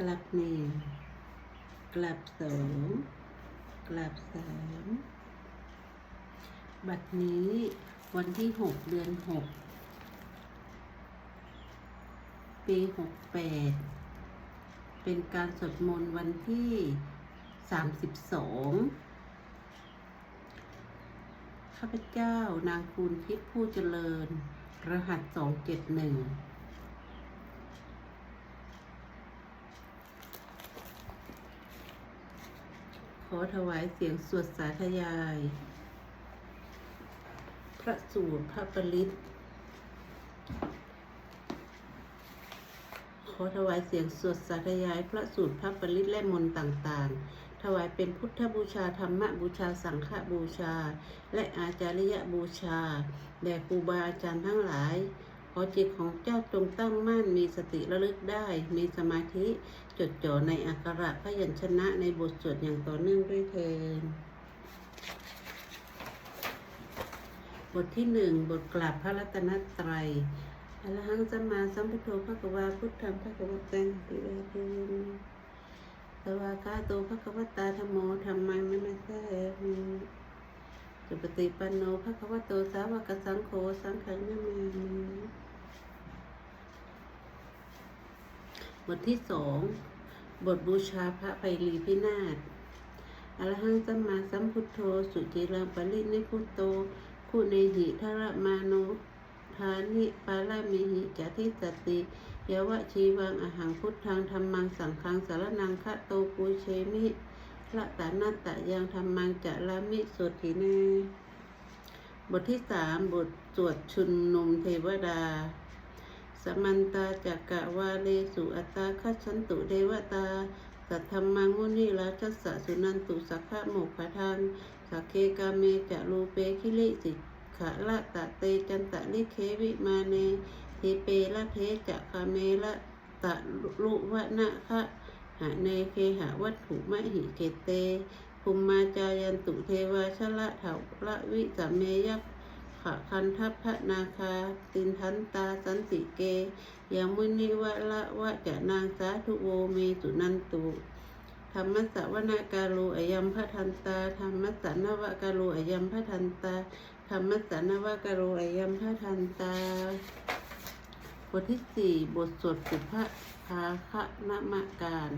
กลับหนึ่งกลับสองกลับสามบัดนี้วันที่หกเดือนหกปีหกแปดเป็นการสวดมนต์วันที่สามสิบสองข้าพเจ้านางคูณทิพย์ผู้เจริญ รหัสสองเจ็ดหนึ่ง อถวายเสียงสวดสาธยาย พระสูตรพระปริตขอถวายเสียงสวดสาธยาย พระสูตรพระปริตและมนต์ต่างๆ ถวายเป็นพุทธบูชาธรรมบูชาสังฆบูชา และอาจาริยบูชา แด่ครูบาอาจารย์ทั้งหลาย ขอจิตของเจ้าจงตั้งมั่นมีสติระลึกได้ มีสมาธิจดจ่อในอักขระพยัญชนะในบทสวดอย่างต่อเนื่องด้วยเทินบทที่หนึ่งบทกราบพระรัตนตรัยอรหังสัมมาสัมพุทโธพระกวาพุทธังพระกวตังติเวเทนสวากาโตพระกวตาธรรมโมธรรมังนัมสสามิสุปฏิปันโนพระควโตสาวกสังโฆสังฆังนามามิ บทที่สองบทบูชาพระไพรีพินาศอรหังสัมมาสัมพุทโธ สุจิรังปรินิพุโตคุเนหิทระมานุทานิปารามิหิจติสติยวะชีวังอหังพุทธังธรรมังสังฆังสารนังคะโตปุเชมิละตานัตะยังธรรมังจะลามิสุทิเนบทที่สามบทสวดชุนนมเทวดา สมันตาจักกะวาเลสุอัตตาคัจฉันตุเดวตา สัทธรรมังมุนีราชัสสะสุนันตุสักขะโมกขทังสักเคกาเมจะรูเปคิลิสิกขะละตะเตจันตะลิเควิมาเนทีเปละเทจะคาเมละตะลุวะนะคะหะเนเคหะวัตถุมหิเกเตภูมมาจายันตุเทวาชละเถาละวิสัมเมยัก ขะคันทัพพระนาคา ตินทันตาสันติเกยังมุนิวะละวะจะนางสาธุโวเมสุนันตุธรรมสสวนากาโลอยัมพระทันตาธรรมสสนวะกาโลอยัมพระทันตาธรรมสสนวะกาโลอยัมพระทันตา บทที่สี่บทสวดสุภาภาคะนมการ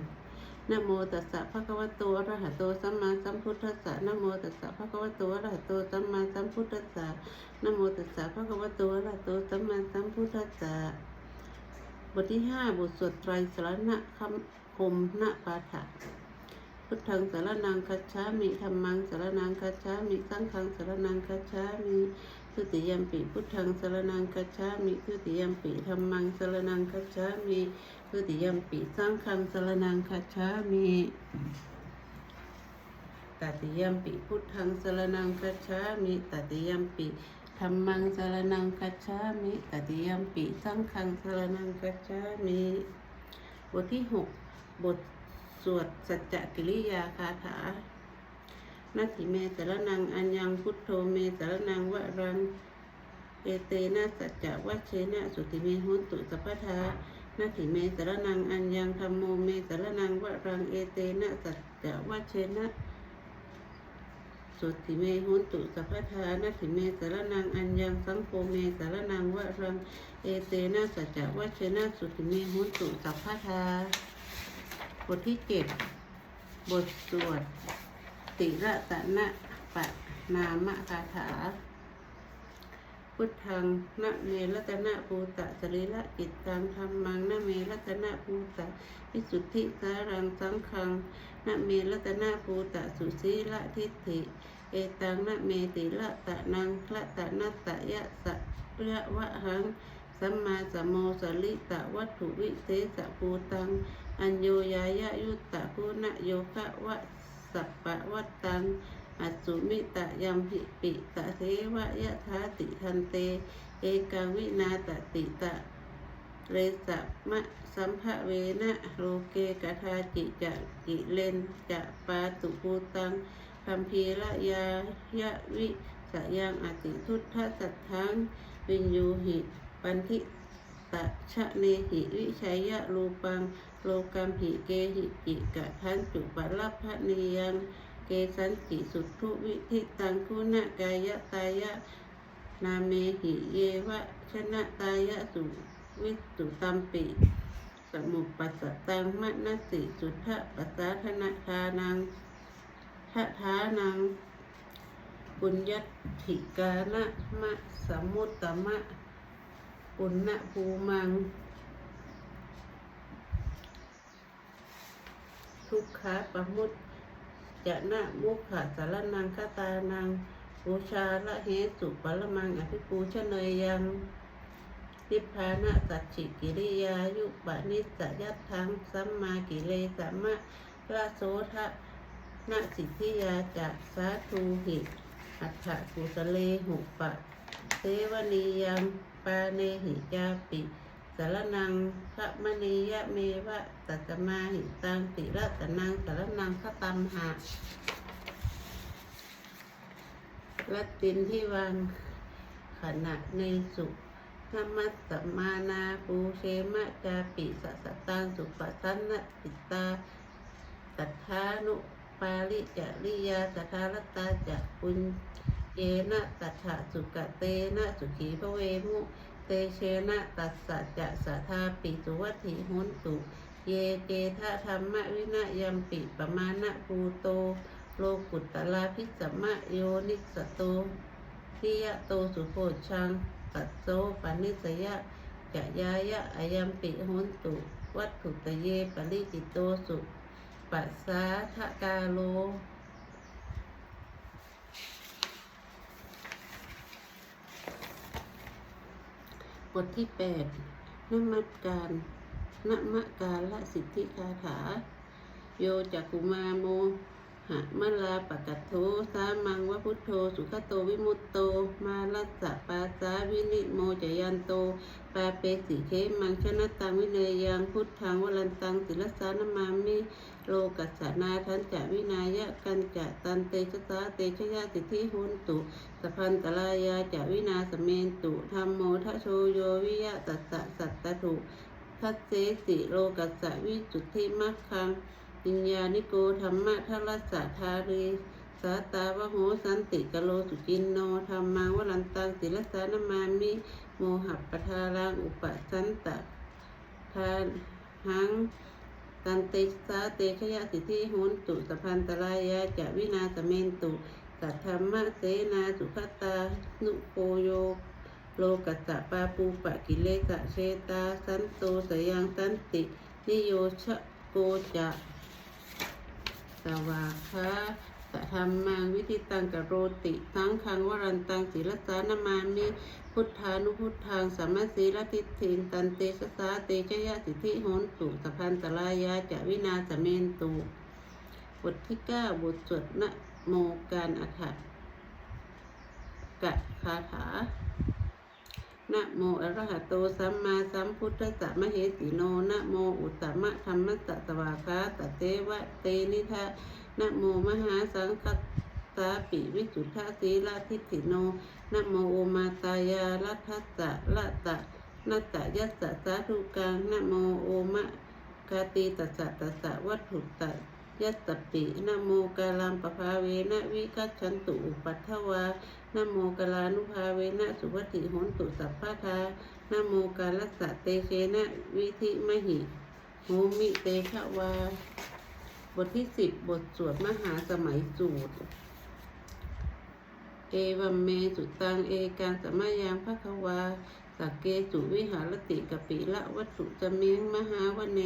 นะโมตัสสะภะคะวะโตอะระหะโตสัมมาสัมพุทธัสสะนะโมตัสสะภะคะวะโตอะระหะโตสัมมาสัมพุทธัสสะนะโมตัสสะภะคะวะโตอะระหะโตสัมมาสัมพุทธัสสะบทที่ห้าบทสวดไตรสรณคำคมณปาฐะพุทธังสารนังคัจฉามิธรรมังสารนังคัจฉามิสังฆังสารนังคัจฉามิ ทุติยมปิพุทธังสารนังคัจฉามิทุติยมปิธรรมังสารนังคัจฉามิทุติยมปิสังฆังสารนังคัจฉามิตติยมปิพุทธังสารนังคัจฉามิตติยมปิธรรมังสารนังคัจฉามิตติยมปิสังฆังสารนังคัจฉามิบทที่หกบทสวดสัจจกิริยาคาถา นาทิเมสารนังอัญญังพุทโธเมสารนังวะรัง เอเตนะสัจจะวัชเชนะสุติเมหุนตุสัพพทานาทิเมสารนังอัญญังธรรมโมเมสารนังวะรังเอเตนะสัจจะวัชเชนะสุติเมหุนตุสัพพทานาทิเมสารนังอัญญังสังโฆเมสารนังวะรังเอเตนะสัจจะวัชเชนะสุติเมหุนตุสัพพทาบทที่เจ็ดบทสวด ติระตะนะปะนามะคาถา พุทธังนะเมรัตนะภูตะสรีระจิตตังธรรมังนะเมรัตนะภูตะวิสุทธิสารังสังขังนะเมรัตนะภูตะสุสีละทิฏฐิ เอตังนะเมติละตะนังละตะนัตตะยะสะเระวะหังสัมมาสัมโมสลิตะวัตถุวิเศษภูตัง อัญโยยายะยุตตะภูณโยคะวะสั ปปะวัตตังอัจจุมิตะยัมหิปิตะเทวะยะธาติทันเต เอกวินาตติตะเรสะมะสัมภเวนะโลเกกทาจิจะจิเลนจะปาตุภูตังคัมภีระยายะวิสยังอติทุตทะสัทธังวินยูหิ ปันทิตะชะเนหิวิชัยยะรูปัง โลกัมหิเกหิจิกะทันจุปะลัพพะเนียัง เกสันจิสุทธุวิธิตังคุณกายะตายะ นาเมหิเยวะชนะตายะสุวิสุตัมปิ สมุปปัสสตังมะนสิสุทธะปัสสาธนาทานังทะทานังปุญญติกานะมะสมุตตมะปุณณภูมัง ทุกขาปมุตจะนะมุขะสารนังคตานังบูชาละเหสุปรมังอภิปูชเนยยังนิพพานะสัจฉิกิริยายุปนิสยัตถังสัมมากิเลสัมมะละโสทะนะสิทธิยาจะสาธุหิอัฏฐกุสเลหุปะเสวนียังปาเนหิจาปิ สารนังพระมณียะเมวะตัตมาหิตังติรัตนังสารนังขตัมหะรัตตินที่วังขณะในสุธรรมสสมานาปูเชมะจาปิสัสตังสุปัสันนติตาตัทธานุปาลิจาริยาสัทธารตาจะปุญเยนะตัทธสุกะเตนะสุขีพระเวมุ เตเชนะตัสสะจะสัทาปิสุวัติหุนตุ เยเกทะธรรมวินะยัมปิปมาณะภูโต โลกุตตลาพิสัมมะโยนิสโตทิยะโตสุโพชังตัสโซปานิสยะจะยายะอายัมปิหุนตุ วัตถุตเยปริจิตโตสุปัสสาทะกาโล บทที่แปดนมัสการนมะการละสิทธิคาถา โยจักกุมาโม หะมะลาปะกัตโทสามังวะพุทโธ สุขโตวิมุตโต มาลัสสะปาสาวินิโมจยันโต ปาเปสิเคมังชนะตังวิเนยยังพุทธังวลันตังศิลสานมามิโลกัสสนาทันจะวินายะกันจะตันเตชะตาเตชะยาติทิหุนตุสพันตลายาจะวินาสเมนตุธรรมโมทะโชโยวิยะตัสสะสัตตถุทัสเสสิโลกัสสะวิจุทธิมัคคัง ปิญญานิโกธรรมะทัลลัสะทารีสาตาวโหสันติกโลสุจินโนธรรมังวลันตังศิลสานมามิ โมหัปปทารังอุปสันตะทานหังตันเตสาเตชยะสิทธิหุนตุสพันตรายาจะวินาสเมนตุสัทธรรมะเสนาสุขตา นุโปโยโลกัสสะปาปูปะกิเลสะเชตา สันโตสยังสันติ นิโยชะโกจะ สวาคาสัทธรรมังวิธิตังกโรติ ทั้งคังวรันตังศิลสานามามิพุทธานุพุทธังสัมมาสีลทิฏฐินตันเตสสาเตชยสิทธิโหนตุสัพพันตรายาจะวินาสเมนตุบทที่เก้าบทสวดนะโมการอัฏฐกะคาถา นะโมอะระหะโตสัมมาสัมพุทธัสสะมะเหสีโนนะโมอุตตมะธรรมัสสะสวาคาตเตวะเตนิทะนะโมมหาสังฆตาปิวิสุทธาสีลาทิฏิโนนะโมโอมาตายาลัทัสสะละตะนัตตะยัสสะสาธุกังนะโมโอมะกาตีตัสสะตัสสะวัตถุตะ ยัสสปินโมกาลังปภาเวนะวิกัจฉันตุอุปัฏฐวานโมกาลานุภาเวนะสุวัติโหนตุสัพพะทานโมกาลัสสะเตเชนะวิธิมหิโหมิเตชะวา บทที่สิบบทสวดมหาสมัยสูตร เอวัมเมสุตังเอการสมัยยังภควาสักเกสุวิหารติกปิละวัตถุจมิงมหาวเน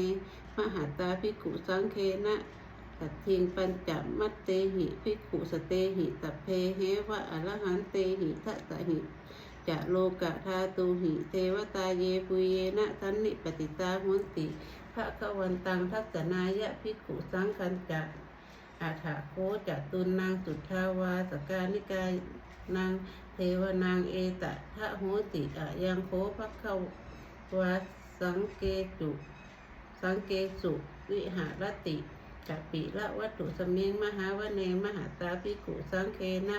มหาตาภิกขุสังเคนะ สัตทิงปัญจมัตเตหิภิกขุสเตหิสัพเพเหวะอรหันเตหิทัสสะหิจะโลกะธาตูหิเทวตาเยปุเยนะทันนิปติตาหุนติพระกวันตังทัศนายะภิกขุสังคันจะอาถาโคจะตุนนางสุทธาวาสกานิกายนางเทวนางเอตะทะโหติอะยังโคภคววาสังเกจุ สังเกสุวิหารติ จักปิละวัตถุสมิงมหาวเนมหาตาภิกขุสังเคนะ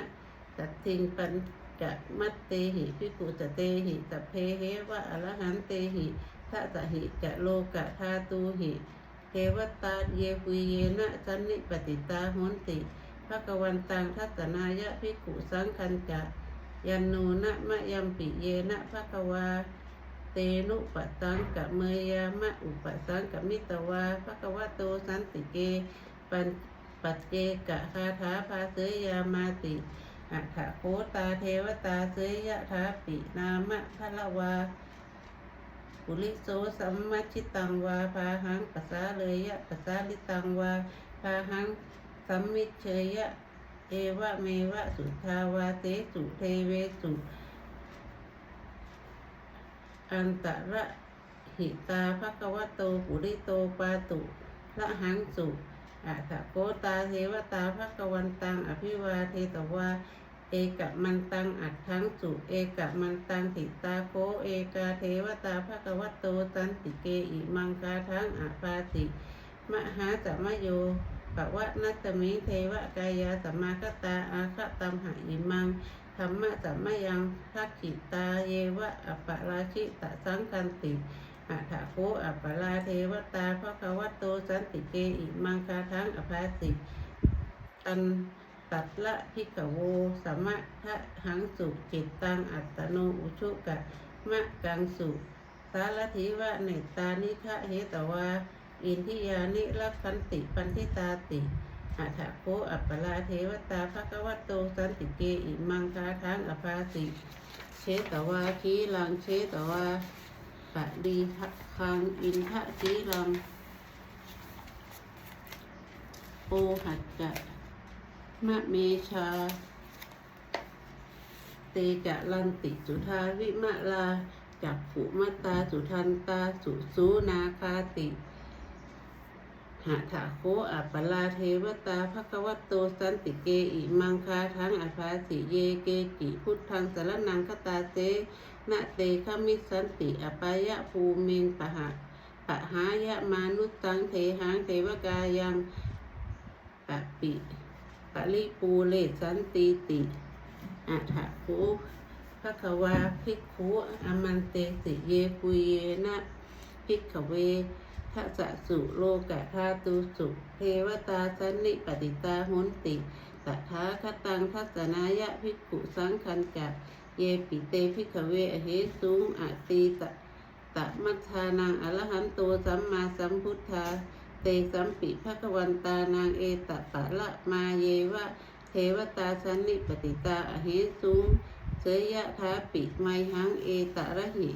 ตัดทิงปัญจะมัตเตหิภิกขุสเตหิสัพเพเหวะอรหันเตหิทัสหิจะโลกะธาตูหิเทวตาเยปุเยนะสันนิปติตาโหนติภควันตังทัศนายะภิกขุสังคันจะยันโนนะมะยัมปิเยนะภควา เตนุปตังกะเมยามะอุปสังกะมิตวาภะควะโตสันติเกปัญปัจเจกะคาถาภาเสยามาติอัฏฐโคตาเทวตาเสยยะถาปินามะพะละวาปุริโสสัมมัชชิตังวาพาหังปัสสาเลยยะปัสสาลิตังวาพาหังสัมมิเชยยะเอวะเมวะสุทาวาเตสุเทเวสุ อันตระหิตาภควโตปุริโตปาตุละหังสุอัฏฐโกตาเทวตาภควันตังอภิวาเทตวาเอกมันตังอัดทั้งสุเอกมันตังติตาโคเอกาเทวตาภควโตสันติเกอิมังคาทั้งอาปาติมหาสัมโย วะนัตมิเทวกายาสัมมาคตาอาคตัมหาอิมังธรรมะสัมมายังทักขิตาเยวะอัปปะราชิตะสังกันติอัฏฐโคอัปปะราเทวตาภควัตโตสันติเกอิมังคาทั้งอภาสิอันตัดละพิกโวสัมมะทะหังสุจิตตังอัตโนอุชุกะมะกังสุสารถิวะเนตานิคะเหตวา อินทิยานิรักขันติปันทิตาติอัฏฐโคอัปปลาเทวตาภควโตสันติเกอิมังคาทังอภาสิเชตวาคีลังเชตวาปะดีทักคังอินทะคีลังโอหัจจะมะเมชา เตจะลันติสุทาวิมะลาจักขุมตาสุทันตาสุสูนาคาติ หาถาโคอัปปลาเทวตาภควโตสันติเกอิมังคาทั้งอภาสิเยเกกิพุทธังสารนังคตาเตนะเตขมิสันติอปายะภูมินปะหะปะหายะมานุตังเทหังเทวกายังปะปิปะลิปูเลสันติติอัฏฐะโคภควาภิกขุอมันเตสิเยปุเยนะภิกขเว ทัสสุโลกะธาตุสุเทวตาสันนิปติตาหุนติตถาคตังทัศนายะภิกขุสังคันจะเยปิเตภิกขเวอเหสุงอตีตะตะมัชานังอรหันโตสัมมาสัมพุทธา เตสัมปิภควันตานางเอตปะละมาเยวะ เทวตาสันนิปติตาอเหสุงเสยยะทาปิไมหังเอตระหิ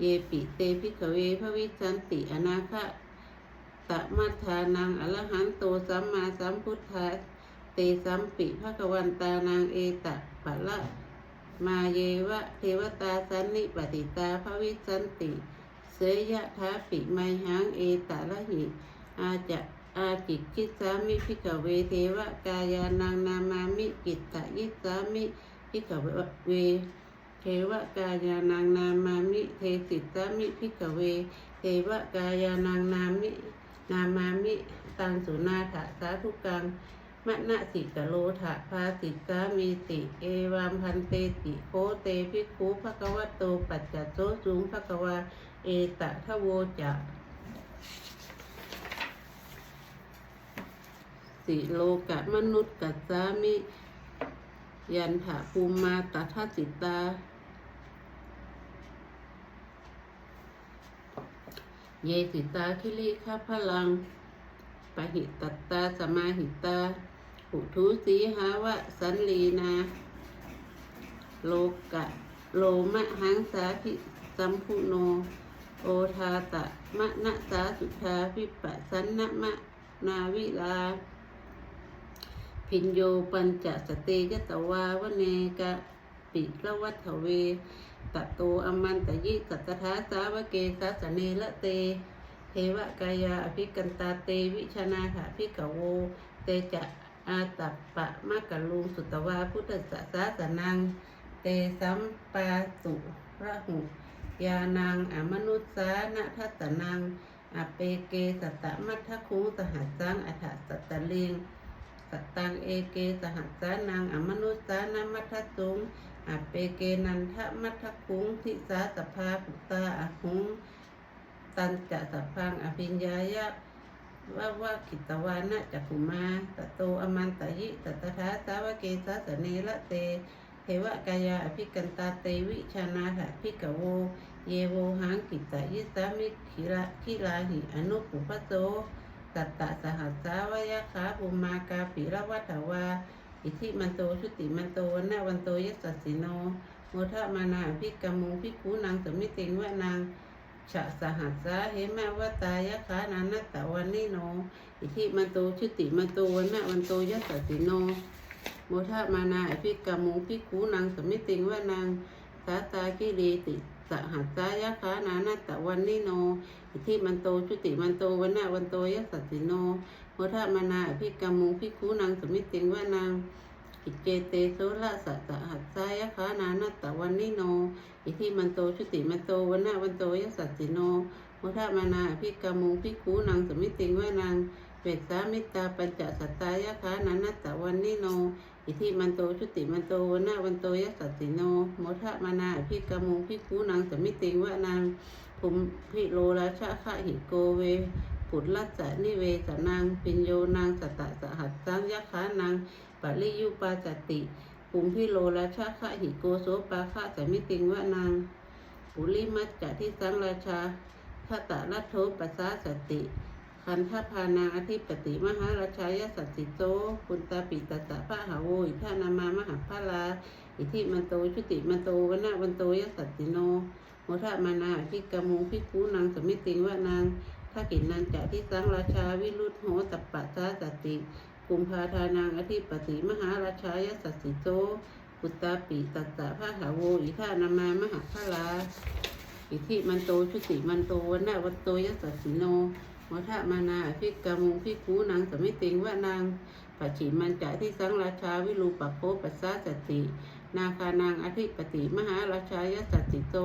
เยปิเตภิกเวพระวิสันติอนาคะตะมัทานังอรหันโตสัมมาสัมพุทธาเตสัมปิภควันตานางเอตะปะละมาเยวะเทวตาสันนิปติตาพระวิสันติเสยยะทาปิไมหังเอตะระหิอาจะอาจิตกิสามิพิกเวเทวกายานังนามามิกิตตยิสามิพิกเว เทวกายานังนามามิ เทสิตามิพิกเว เทวกายานังนามิ นามามิตังสุนาถะสาธุกังมะนะสิกโลถะภาสิสามีติเอวามพันเตติโคเตภิกขุภะควะโตปัจจโตสุงภะควาเอตะทะโวจะสิโลกะมนุษย์กัสสามิ ยันถะภูมิมาตถาสิตา เยสิตาคิริขาพลังปหิตตตาสมาหิตาหุทุสีหาวะสันลีนา โลกะ โลมะหังสาภิสัมพุโน โอทาตะมะนะสาสุทาพิปะสันนะมะนาวิลา พินโยปัญจสเตยตวาวเนกะ ปิละวัฏเว ตะโตอมันตยิสัตถาสาวเกสัสเนละเต เทวกายาอภิกันตาเตวิชนาถาภิกโว เตจะอาตัปปะมะกะลุงสุตวาพุทธสสาสนัง เตสัมปาสุระหุยานังอมนุษสานะทัตนังอเปเกสัตตมัทธคุสหัสสังอัฏฐสัตตเลงสัตตังเอเกสหัสสานังอมนุษสานะมัทธสุง อเปเกนันทะมัทคุงทิสาสภาปุตาอหุงตันจะสัพพังอภิญญายะว่าว่ากิตวานะจักุมาตะโตอมันตะยิตตถาสาวเกสาสเนละเต เทวกายาอภิกันตาเตวิชานาหะพิกโว เยโวหังกิตายิสามิขิระขิลาหิอนุปุพโสสัตตะสหัสสาวยะขาปุมากาปิระวัฏวา อิทิมันโตชุติมันโตวันนาวันโตยัสสสิโนโมทะมานาพิกมุงพิคูนางสมิติงวะนางฉะสหัสสาเหมาวตายะขานานัตตะวันนิโน อิทิมันโตชุติมันโตวันนาวันโตยัสสสิโนโมทะมานาอภิกมุงพิคูนางสมิติงวะนางสาตากิริติสหัสสายะขานานัตตะวันนิโน อิทิมันโตชุติมันโตวันนาวันโตยัสสสิโน โมทะมานาอภิกามุงพิคูนางสมิติงวะนางอิเจเตโสละสัตตหัสสายะขานานัตตะวันนิโน อิทิมันโตชุติมันโตวันนาวันโตยัสสสิโนโมทะมานาอภิกามุงพิคูนางสมิติงวะนางเวสสามิตาปัญจสัตตายะขานานัตตะวันนิโน อิทิมันโตชุติมันโตวันนาวันโตยัสสสิโนโมทะมานาอภิกามุงพิคูนางสมิติงวะนางภูมิพิโลราชะคะหิโกเว ปุตลัสสะนิเวสนางปิญโยนางสตตะสหัสสังยะขานางปริยุปาจติภูมิพิโลราชาคะหิโกโสปาคะสมิติงวะนางปุริมัจจะที่สังราชาทตะรัตโทปัสสาสติคันธพานาอธิปติมหาราชายสัตสิโตปุตตาปิตตะพระหาโวอิทานามามหาพาลาอิทิมันโตชุติมันโตวนาวันโตยสัตติโนโมทะมานาพิกมุงพิคูนางสมิติงวะนาง ถ้ากินนันจะที่สังราชาวิรุธโหตัปปะสาสติกุมภาทานางอธิปติมหาราชายสัสสิโตปุตตาปิตัสสะพระหาโวอิทานามามหาพลาอิทิมันโตชุติมันโตวันนาวันโตยสัสสิโนมทะมานาพิกามุงพิคูนางสมิติงวะนางปัจฉิมันจะที่สังราชาวิรูปโคปัสสาสติ นาคานางอธิปติมหาราชายสัสสิโต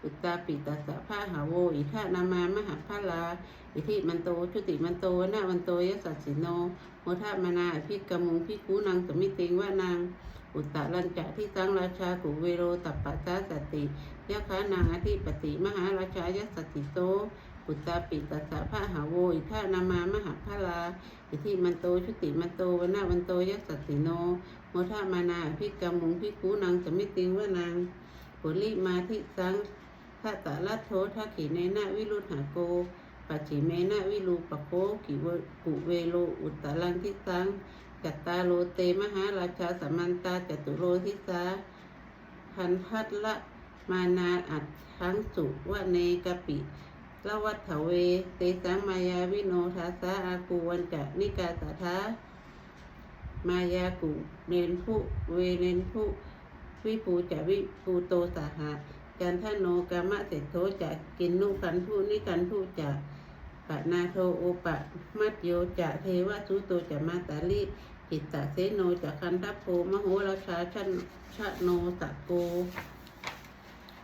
ปุตตาปิตัสะพระหาโว อิทานามามหาพลา อิทิมันโต ชุติมันโตวันาวันโตยสัสสิโนโมทะมานาอภิกมุงพิคูนางสมิติงว่านาง อุตตะรัญจะที่สังราชากุเวโรตัปปัสสาสติยะขานางอธิปติมหาราชายสัสสิโตปุตตาปิตัสะพระหาโว อิทานามามหาพลา อิทิมันโต ชุติมันโตวนาวันโตยสัสสิโนโมทะมานาอภิกมุงพิคูนางสมิติงว่านางปุริมาทิสัง ทัตตะรัตโททักขิเนนะวิรุธหาโกปัจฉิเมนะวิรูปโคกิวกุเวโลอุตตรังทิสังจัตตาโลเตมหาราชาสมันตาจตุโลทิสาพันทัตละมานาอัดทั้งสุวะเนกปิละวัฏเว เตสังมายาวิโนทัสสาอากูวันจะนิกาสาทามายากุเนนผู้เวเนนผู้วิปูจะวิปูโตสาหะ จันทโนกามะเสร็จโทจะกินนุกันผู้นิกันผู้จะปะนาโทโอปะมัตโยจะเทวสุโตจะมาตาลิจิตตะเสโนจะคันทัพโพมโหราชาชันชะโนตะโก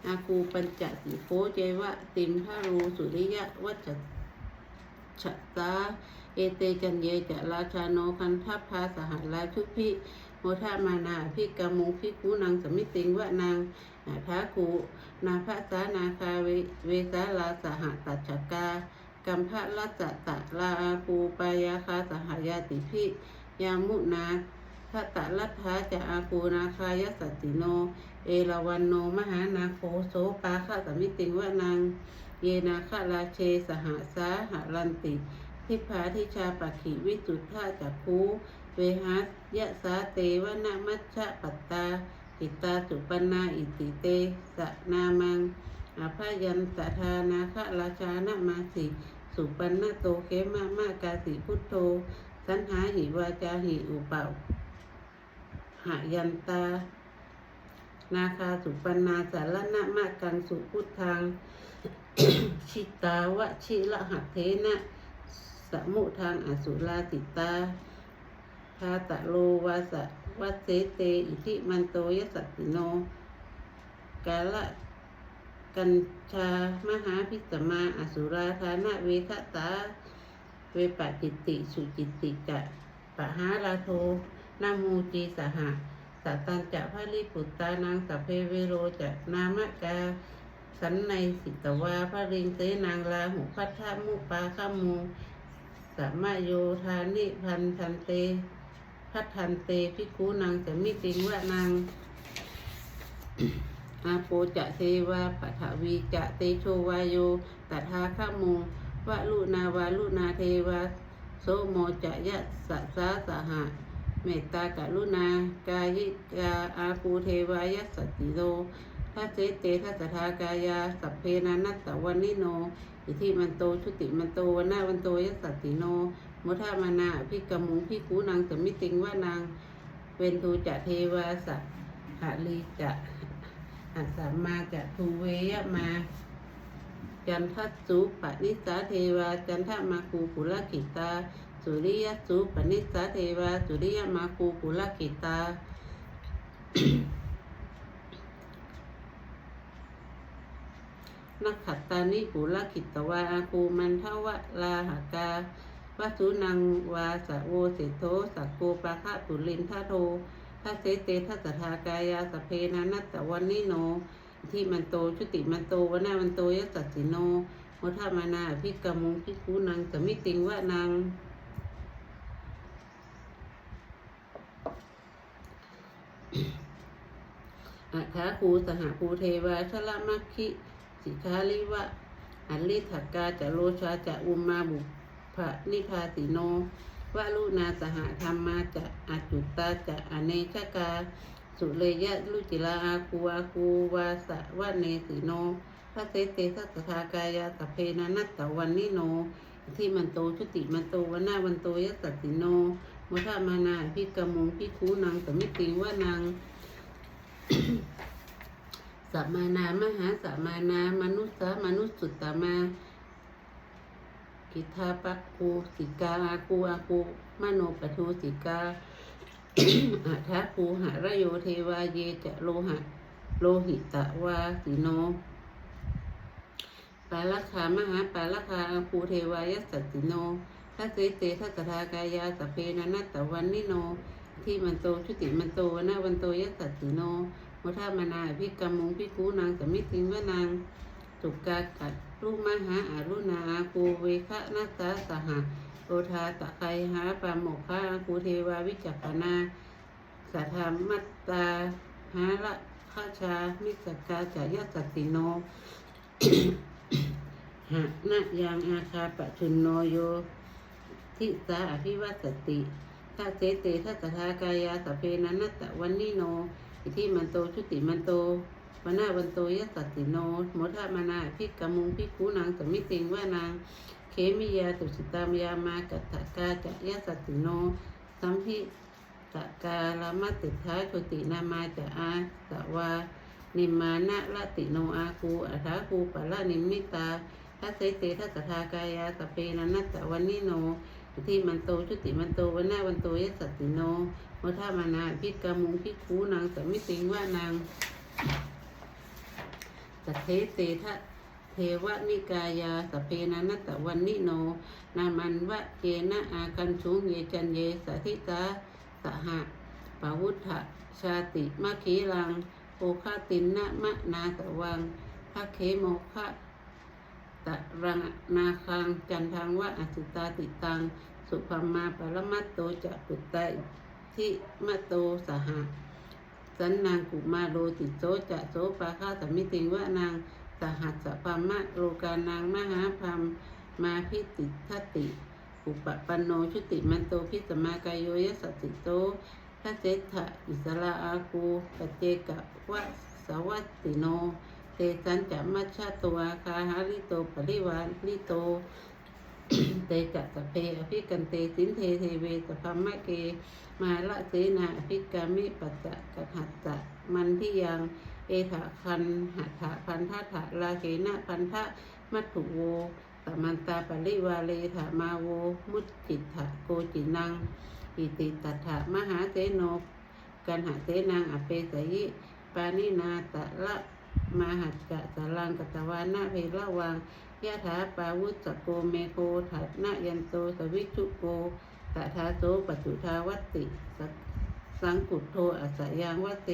อากูปัญจสีโพเจวะติมพารูสุริยะวัจฉตาเอเตจันเยจะราชาโนคันทัพพาสหราชุพิ โมทามานาพิกามุงพิคูนางสมิติงวะนางอาทาคูนาภาสานาคาเวเวสาลาสหตัจกากัมภะรัจตะลาอาคูปายาคาสหายาติพิยามุนาทัตตะรัฐาจะอาคูนาคายสัตติโน เอราวันโนมหานาโคโสปาคาสมิติงวะนางเยนาคาราเชสหาสาหารันติ ทิพาทิชาปักขิวิจุทธาจักคู เวหัสยะสาเตวนามัชชะปัตตาจิตาสุปันนาอิติเตสะนามังอาภายันตทานาคะราชานามาสิสุปันนาโตเขมามากาสิพุทโธ สันหาหิวาจาหิอุเปาหายันตา นาคาสุปันนาสารณะมะกังสุพุทธัง ชิตาวะชิละหัตเทนะ สมุทางอสุราติตา ทาตะโลวาสะวัสเสเตอิทิมันโตยสัตติโน กาละกัญชามหาพิสมาอสุราธานะเวทะตาเวปะจิตติ สุจิตติจะปะหาราโทนามูจีสหะสัตตัญจะพระลิปุตตานางสัพเพเวโรจะนามะกา สันในสิตวาพระริงเสนางลาหุพัทธมุปาขมูสัมมาโยธานิพันธันเต พัทธันเตพิคูนางจะมิติงวะนางอาโปจะเทวาปัทวีจะเตโชวายโยตัทาคาโมวะลุนาวาลุนาเทวาโสโมจะยะสัสสาสหะเมตตากรุณากายิกาอาภูเทวายสติโลทัสเจเตทัสสทากายาสัพเพนานัตตวันนิโน อิทิมันโตชุติมันโตวันนาวันโตยสสติโน มุทามานาพิกมุงพิคูนางสมิติงว่านางเวนทูจะเทวาสหาลีจะหัสัมมาจะทูเวยมา จันทัสสุปนิสาเทวา จันทมาคูปุลกิตา สุริยสุปนิสาเทวา สุริยมาคูปุลกิตานักขัตตานิปุลกิตวาอาคูมันทวะลาหากา วัสุนังวาสะโวเสโทสักโกปะคะปุลินทาโททัสเสเตทัสสทากายาสเพนานัตตวันนิโน ที่มันโตชุติมันโตวนามันโตยสัสสิโนโมทามานาพิกมุงพิคูนางสมิติงวะนางอัคาคูสหภูเทวาชลมัคคิ สิคาลิวะ อันลิถักกาจะโลชาจะอุมมาบุ พระนิพาติโนวะลุนาสหธรรมาจะอาจุตตาจะอเนชกา สุเลยะลุจิลาอาคูอาคูวาสะวะเนสิโนพระเตเตสัสทากายาสเพนานัตตวันนิโน ที่มันโตชุติมันโตวันนาวันโตยสัสสิโนมุทามานาพิกมงพิคูนางสมิติว่านางสัมมานามหาสัมมานามนุสสามนุสสุตตมา กิทาปักคูสิกาอาคูอาคูมโนปทูสิกาอัทาคูหะระโยเทวาเยจะโลหะ โลหิตะวาสิโนปาลคามหาปาลคาอาคูเทวายสสติโนทัสเสเตทัสทากายาสเพนันัตตวันนิโน ที่มันโตชุติมันโตวนาวันโตยสสติโนมุทามนาพิกามุงพิคูนางสมิติงวานาง สุกากัดรูมหาอารุณาอาคูเวคะนาตาสหะโอทาตะไคหาปาโมคะอาคูเทวาวิจักนาสัทธามัตตาหาละฆาชามิสกาจายสติโนหะนะยังอาคาปะชุนโนโย ทิสาอภิวัตติถ้าเจเตทัสทากายาสเพนันนัตตะวันนิโน อิทิมันโตชุติมันโต วันนาวันโตยสัสติโนโมทามานาพิกามุงพิคูนางสมิติงว่านางเคมิยาตุสิตามยามากัตถกาจะยสัสติโนสัมพิตะกาลามัตติท้าโชตินามาจะอาสวานิมานะละติโนอาคูอัฐาคูปะละนิมิตาทัสเตทัสทากายาสเพนันนัตตะวันนิโนที่มันโตชุติมันโตวันหน้าวันโตยสัตติโนโมทามานาพิกามุงพิคูนางสมิติงว่านาง สัทเทเตทะเทวนิกายาสเพนันตะวันนิโน นามันวะเจนะอาคันชุงเยจันเยสถิตาสหะปวุธะชาติมะขีลังโอคาตินนะมะนาสวังพระเคโมคะตะรังนาคังจันทังวะอสุตาติตัง สุภมมาปรมัตโตจะปุตไตทิมะโตสหะ สันนางกุมาโลติโสจะโสปาคาสมิติงวะนางสหัสสะพมะโลกานางมหาพัมมาพิติทัตติอุปปันโนชุติมันโตพิสมากายโยยสัสสิโตทัเจทะอิสระอาคูปเจกะวะสวัตติโนเตสันจะมัชชาตัวคาหาริโตปริวาริโต เตจัสสพเพอภิกันเตสินเทเทเวสพัมมะเก มาละเสนาอภิกามิปัจจะกัหัตตะมันที่ยังเอถาคันหัตถะพันธะถะลาเกนะพันธะมัตถุโวตมันตาปริวาเลถามาโว มุตจิตถะโกจินัง อิติตัถะมหาเสโนกันหาเสนางอเปสยิปานินาตะละมหัจจะสารังกตวานาเพลวัง ยะถาปาวุสสโกเมโกถัดนายันโตสวิชุโกตถาโสปัจุทาวัตติสังกุตโทอัสยังวัตเต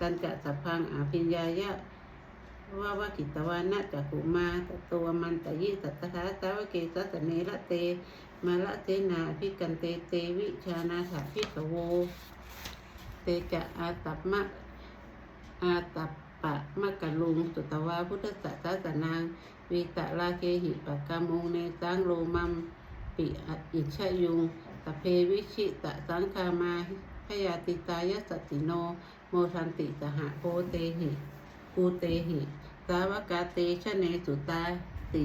ตันจะสัพพังอาภิญญายะวาวกิตวานะจักขุมาตตัวมันตยิสัตถาสาวเกสัสเนระเต มาละเจนาพิกันเตเตวิชานาถาพิกโว เตจะอาตัปมะอาตัปปะมะกะลุงสุตวาพุทธสัสสนางวิตะลาเคหิปะกามุงเนสังโลมัมปิอิชยุงตะเพวิชิตะสังคามาพยาติตายสตติโน โมทันติสหโพเตหิกูเตหิ สาวกาเตชะเนสุตาติ